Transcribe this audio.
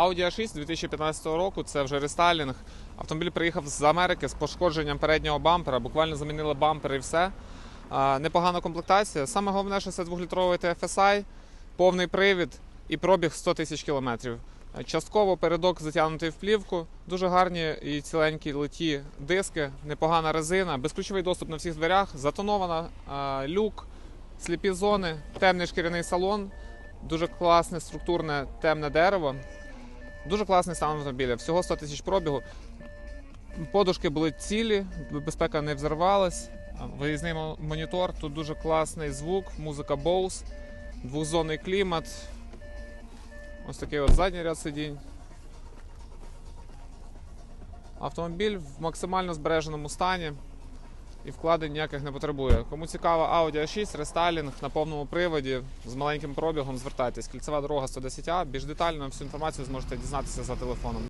Audi A6 2015 року це вже рестайлінг. Автомобіль приїхав з Америки з пошкодженням переднього бампера. Буквально замінили бампер і все. Непогана комплектація. Саме головне, що це 2-літровий TFSI, повний привід і пробіг 100 тисяч кілометрів. Частково передок затягнутий в плівку, дуже гарні і ціленькі литі диски, непогана резина, безключовий доступ на всіх дверях, затонована люк, сліпі зони, темний шкіряний салон, дуже класне структурне темне дерево. Дуже класний стан автомобіля, всього 100 тисяч пробігу. Подушки були цілі, безпека не взорвалась. Виїзний монітор, тут дуже класний звук, музика Bose, двохзонний клімат. Ось такий от задній ряд сидінь. Автомобіль в максимально збереженому стані і вкладень ніяких не потребує. Кому цікаво Audi A6, рестайлінг на повному приводі з маленьким пробігом, звертайтесь. Кільцева дорога 110А. Більш детально всю інформацію зможете дізнатися за телефоном.